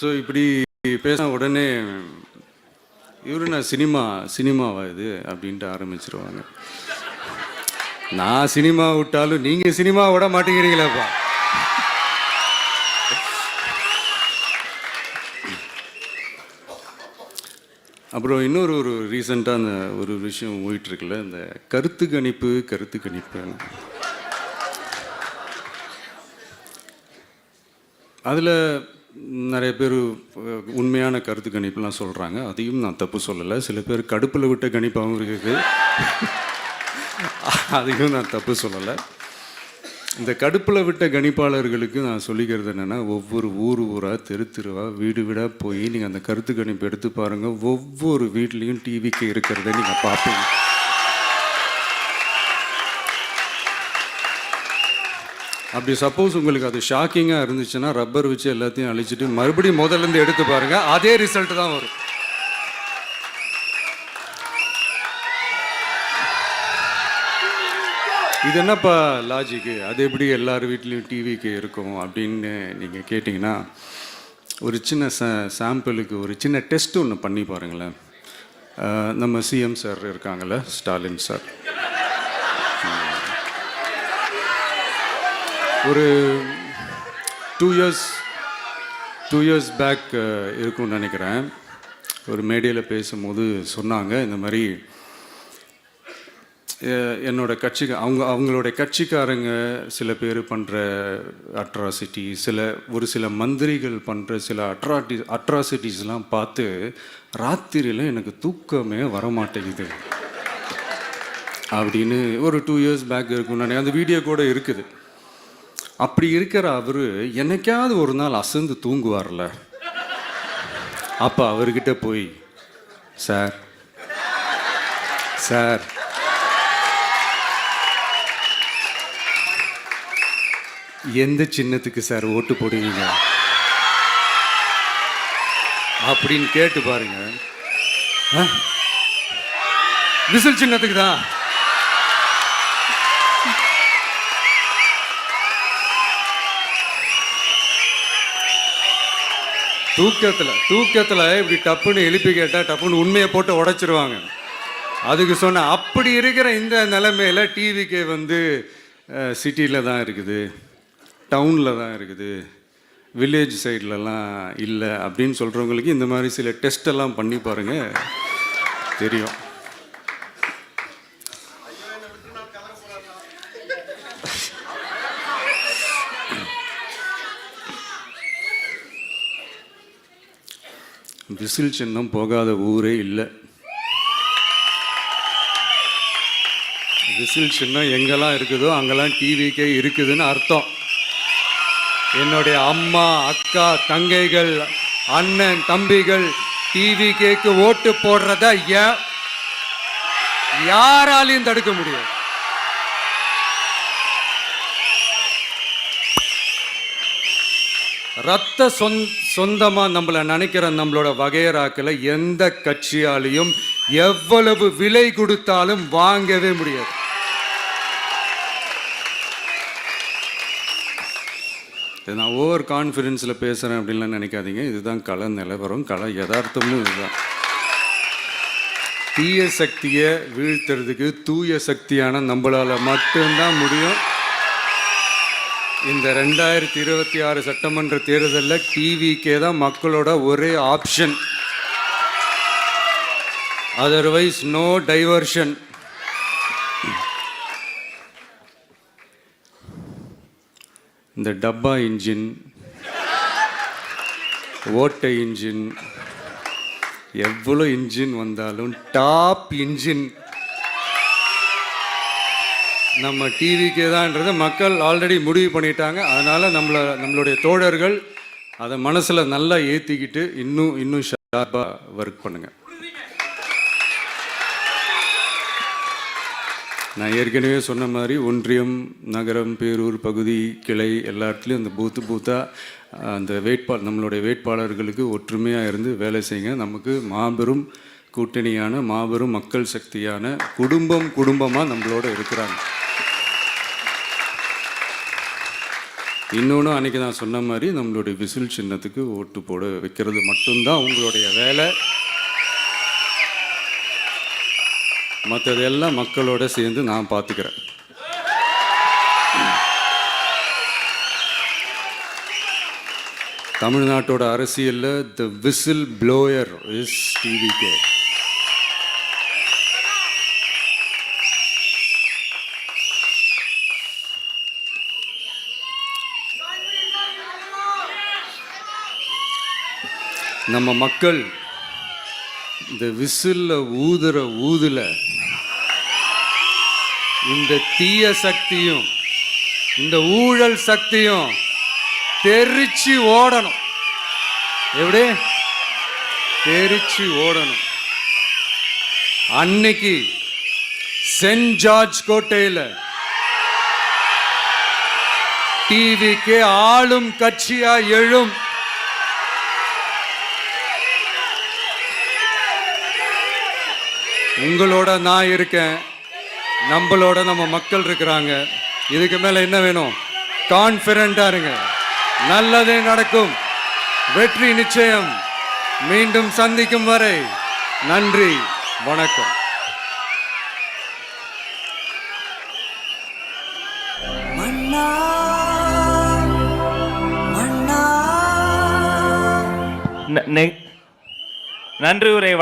So இப்படி பேசின உடனே இவரு நான் சினிமா சினிமாவா இது? அப்படின்ட்டு ஆரம்பிச்சிருவாங்க. நான் சினிமா விட்டாலும் நீங்கள் சினிமா விட மாட்டேங்கிறீங்களேப்பா. அப்புறம் இன்னொரு ஒரு ரீசெண்டாக அந்த ஒரு விஷயம் போயிட்டுருக்குல்ல இந்த கருத்து கணிப்பு கருத்து கணிப்பு. அதில் நிறைய பேர் உண்மையான கருத்து கணிப்புலாம் சொல்கிறாங்க அதையும் நான் தப்பு சொல்லலை. சில பேர் கடுப்பில் விட்ட கணிப்பாகவும் இருக்குது. அதையும் நான் தப்பு சொல்லலை. இந்த கடுப்பில் விட்ட கணிப்பாளர்களுக்கு நான் சொல்லிக்கிறது என்னென்னா ஒவ்வொரு ஊர் ஊராக தெரு தெருவாக வீடு வீடாக போய் நீங்கள் அந்த கருத்து கணிப்பு எடுத்து பாருங்கள் ஒவ்வொரு வீட்லேயும் டிவிக்கு இருக்கிறத நீங்கள் பார்ப்பீங்க. அப்படி சப்போஸ் உங்களுக்கு அது ஷாக்கிங்காக இருந்துச்சுன்னா ரப்பர் வச்சு எல்லாத்தையும் அழிச்சிட்டு மறுபடியும் முதல்லேருந்து எடுத்து பாருங்கள் அதே ரிசல்ட் தான் வரும். இது என்னப்பா லாஜிக்கு அது எப்படி எல்லார் வீட்லேயும் டிவிக்கு இருக்கும் அப்படின்னு நீங்கள் கேட்டிங்கன்னா ஒரு சின்ன ச சாம்பிளுக்கு ஒரு சின்ன டெஸ்ட் ஒன்று பண்ணி பாருங்களேன். நம்ம சிஎம் சார் இருக்காங்கல்ல ஸ்டாலின் சார் ஒரு two years two years back இருக்கும்னு நினைக்கிறேன். ஒரு மேடையில் பேசும்போது சொன்னாங்க இந்த மாதிரி என்னோட கட்சிக்கு அவங்க அவங்களோட கட்சிக்காரங்க சில பேர் பண்ணுற அட்ராசிட்டி சில ஒரு சில மந்திரிகள் பண்ணுற சில அட்ராட்டி அட்ராசிட்டிஸ்லாம் பார்த்து ராத்திரியில் எனக்கு தூக்கமே வரமாட்டேங்குது. அப்படின்னு ஒரு டூ இயர்ஸ் பேக் இருக்கும் நினைக்கிறேன். அந்த வீடியோ கூட இருக்குது. அப்படி இருக்கிற அவர் என்னைக்காவது ஒரு நாள் அசந்து தூங்குவார்ல. அப்போ அவர்கிட்ட போய் சார் சார். எந்த சின்னத்துக்கு சார் ஓட்டு போடுவீங்க? அப்படின்னு கேட்டு பாருங்க. ஆ? விசில் சின்னத்துக்கு தான் தூக்கத்தில் தூக்கத்தில் இப்படி டப்புன்னு எழுப்பி கேட்டால் டப்புன்னு உண்மையை போட்டு உடைச்சிருவாங்க. அதுக்கு சொன்ன அப்படி இருக்கிற இந்த நிலைமையில் டிவிக்கே வந்து சிட்டியில் தான் இருக்குது. டவுனில் தான் இருக்குது. வில்லேஜ் சைட்லலாம் இல்லை. அப்படின்னு சொல்கிறவங்களுக்கு இந்த மாதிரி சில டெஸ்ட் எல்லாம் பண்ணி பாருங்கள் தெரியும். விசில் சின்னம் போகாத ஊரே இல்லை. விசில் சின்னம் எங்கெல்லாம் இருக்குதோ அங்கெல்லாம் டிவிக்கே இருக்குதுன்னு அர்த்தம். என்னுடைய அம்மா அக்கா தங்கைகள் அண்ணன் தம்பிகள் டிவி கேக்கு ஓட்டு போடுறத ஏன் யாராலையும் தடுக்க முடியாது. ரத்த சொந் சொந்தமாக நம்மள நினைக்கிற நம்மளோட வகையராக்களை எந்த கட்சியாலையும் எவ்வளவு விலை கொடுத்தாலும் வாங்கவே முடியாது. நான் ஓவர் கான்ஃபிடென்ஸில் பேசுகிறேன் அப்படின்லாம் நினைக்காதீங்க. இதுதான் கள நிலவரம். கள யதார்த்தமும் இதுதான். தீய சக்தியை வீழ்த்துறதுக்கு தூய சக்தியான நம்மளால் மட்டும்தான் முடியும். இந்த ரெண்டாயிரத்தி இருபத்தி ஆறு சட்டமன்ற தேர்தலில் டிவிக்கே தான் மக்களோட ஒரே ஆப்ஷன் அதர்வைஸ் நோ டைவர்ஷன் இந்த டப்பா இன்ஜின் ஓட்டை இன்ஜின் எவ்வளோ இன்ஜின் வந்தாலும் டாப் இன்ஜின் நம்ம டிவிக்கே தான்ன்றது மக்கள் ஆல்ரெடி முடிவு பண்ணிட்டாங்க. அதனால் நம்மள நம்மளுடைய தோழர்கள் அதை மனசில் நல்லா ஏற்றிக்கிட்டு இன்னும் இன்னும் ஷார்ப்பாக ஒர்க் பண்ணுங்கள் நான் ஏற்கனவே சொன்ன மாதிரி ஒன்றியம் நகரம் பேரூர் பகுதி கிளை எல்லா இடத்துலையும் அந்த பூத்து பூத்தாக அந்த வேட்பாளர் நம்மளுடைய வேட்பாளர்களுக்கு ஒற்றுமையாக இருந்து வேலை செய்யுங்க. நமக்கு மாபெரும் கூட்டணியான மாபெரும் மக்கள் சக்தியான குடும்பம் குடும்பமாக நம்மளோட இருக்கிறாங்க. இன்னொன்று அன்றைக்கி நான் சொன்ன மாதிரி நம்மளுடைய விசில் சின்னத்துக்கு ஓட்டு போட வைக்கிறது மட்டும்தான் உங்களுடைய வேலை. மற்றதெல்லாம் மக்களோட சேர்ந்து நான் பார்த்துக்கிறேன் தமிழ்நாட்டோட அரசியலில் the whistle blower is TVK நம்ம மக்கள் இந்த விசில்ல ஊதுற ஊதுல இந்த தீய சக்தியும் இந்த ஊழல் சக்தியும் தெரிச்சு ஓடணும். எப்படி? தெரிச்சு ஓடணும். அன்னைக்கு சென்ட் ஜார்ஜ் கோட்டையில் டிவிக்கு ஆளும் கட்சியா எழும் உங்களோட நான் இருக்கேன். நம்மளோட நம்ம மக்கள் இருக்கிறாங்க. இதுக்கு மேல என்ன வேணும்? கான்பிடண்டா இருங்க. நல்லதே நடக்கும். வெற்றி நிச்சயம். மீண்டும் சந்திக்கும் வரை நன்றி வணக்கம். நன்றி உரை